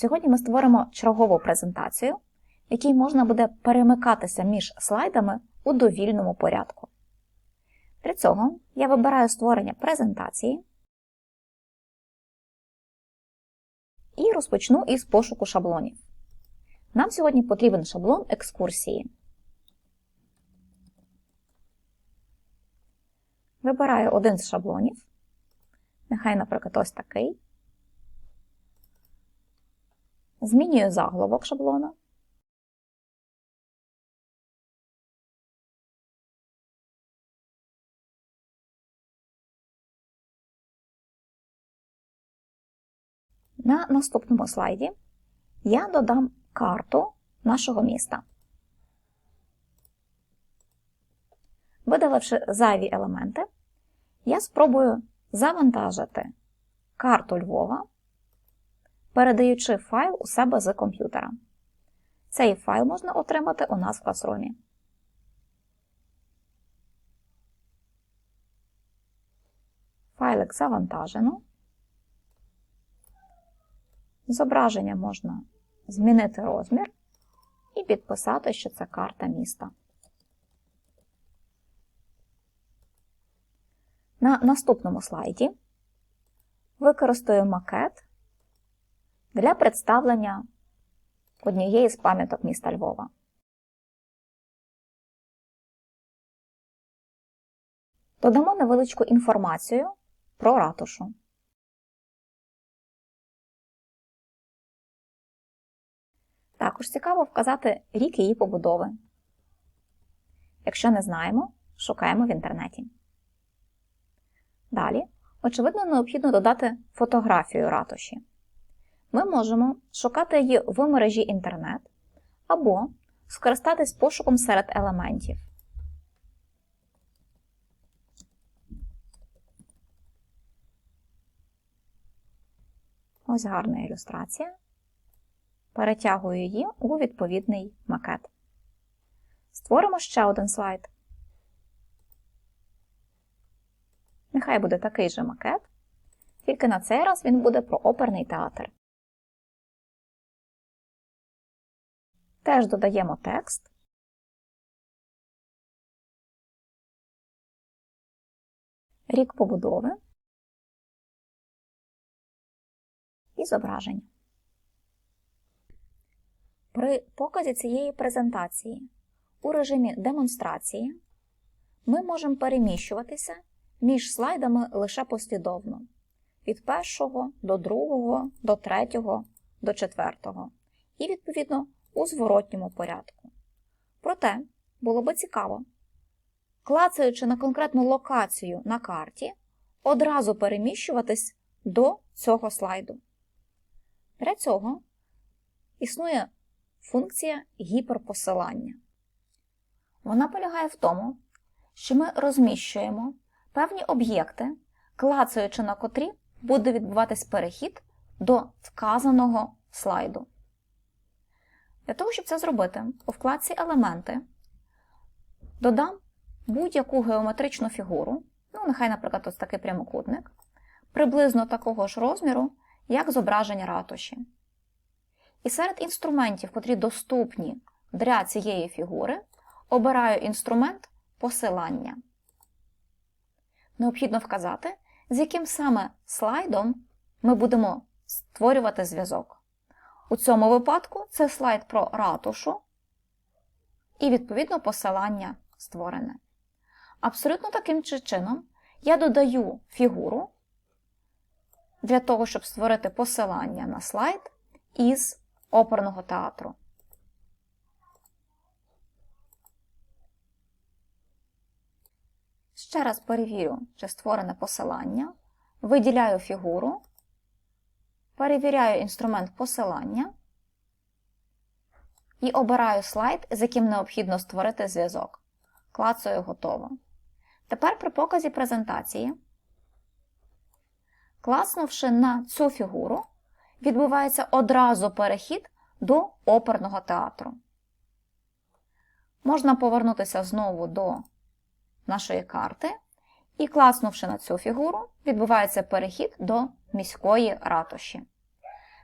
Сьогодні ми створимо чергову презентацію, в якій можна буде перемикатися між слайдами у довільному порядку. Для цього я вибираю створення презентації і розпочну із пошуку шаблонів. Нам сьогодні потрібен шаблон екскурсії. Вибираю один з шаблонів. Нехай, наприклад, ось такий. Змінюю заголовок шаблона. На наступному слайді я додам карту нашого міста. Видаливши зайві елементи, я спробую завантажити карту Львова, передаючи файл у себе з комп'ютера. Цей файл можна отримати у нас в класрумі. Файлик завантажено. Зображення можна змінити розмір і підписати, що це карта міста. На наступному слайді використаю макет для представлення однієї з пам'яток міста Львова. Додамо невеличку інформацію про ратушу. Також цікаво вказати рік її побудови. Якщо не знаємо, шукаємо в інтернеті. Далі, очевидно, необхідно додати фотографію ратуші. Ми можемо шукати її в мережі інтернет або скористатись пошуком серед елементів. Ось гарна ілюстрація. Перетягую її у відповідний макет. Створимо ще один слайд. Нехай буде такий же макет, тільки на цей раз він буде про оперний театр. Теж додаємо текст. Рік побудови і зображення. При показі цієї презентації у режимі демонстрації ми можемо переміщуватися між слайдами лише послідовно від першого до другого, до третього, до четвертого і, відповідно, у зворотньому порядку. Проте було би цікаво, клацаючи на конкретну локацію на карті, одразу переміщуватись до цього слайду. Для цього існує функція гіперпосилання. Вона полягає в тому, що ми розміщуємо певні об'єкти, клацаючи на котрі буде відбуватись перехід до вказаного слайду. Для того, щоб це зробити, у вкладці Елементи додам будь-яку геометричну фігуру, ну, нехай, наприклад, ось такий прямокутник, приблизно такого ж розміру, як зображення ратуші. І серед інструментів, котрі доступні для цієї фігури, обираю інструмент посилання. Необхідно вказати, з яким саме слайдом ми будемо створювати зв'язок. У цьому випадку це слайд про ратушу і, відповідно, посилання створене. Абсолютно таким чином я додаю фігуру для того, щоб створити посилання на слайд із оперного театру. Ще раз перевірю, чи створене посилання, виділяю фігуру, перевіряю інструмент посилання і обираю слайд, з яким необхідно створити зв'язок. Клацаю готово. Тепер при показі презентації, класнувши на цю фігуру, відбувається одразу перехід до оперного театру. Можна повернутися знову до нашої карти і, класнувши на цю фігуру, відбувається перехід до міської ратуші.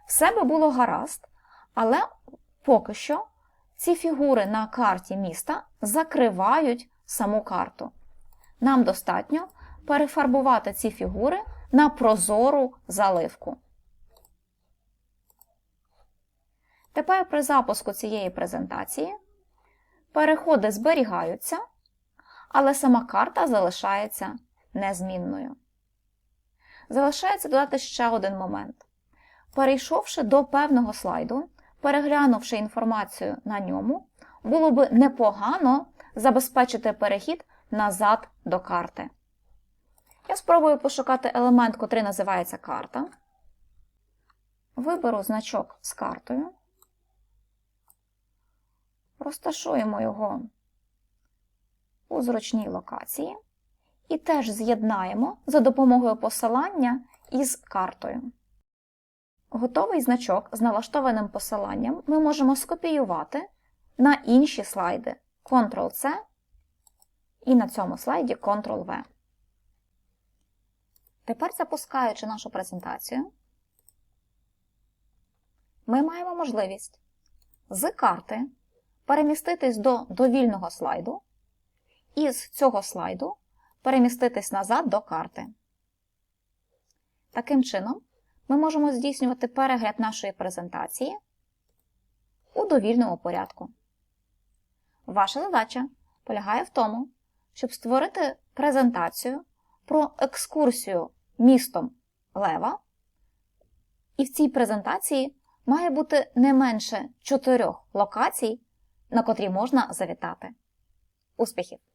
Все би було гаразд, але поки що ці фігури на карті міста закривають саму карту. Нам достатньо перефарбувати ці фігури на прозору заливку. Тепер при запуску цієї презентації переходи зберігаються, але сама карта залишається незмінною. Залишається додати ще один момент. Перейшовши до певного слайду, переглянувши інформацію на ньому, було би непогано забезпечити перехід назад до карти. Я спробую пошукати елемент, котрий називається карта. Виберу значок з картою. Розташуємо його у зручній локації і теж з'єднаємо за допомогою посилання із картою. Готовий значок з налаштованим посиланням ми можемо скопіювати на інші слайди Ctrl-C і на цьому слайді Ctrl-V. Тепер, запускаючи нашу презентацію, ми маємо можливість з карти переміститись до довільного слайду і з цього слайду переміститись назад до карти. Таким чином, ми можемо здійснювати перегляд нашої презентації у довільному порядку. Ваша задача полягає в тому, щоб створити презентацію про екскурсію містом Лева, і в цій презентації має бути не менше чотирьох локацій, на котрі можна завітати. Успіхів!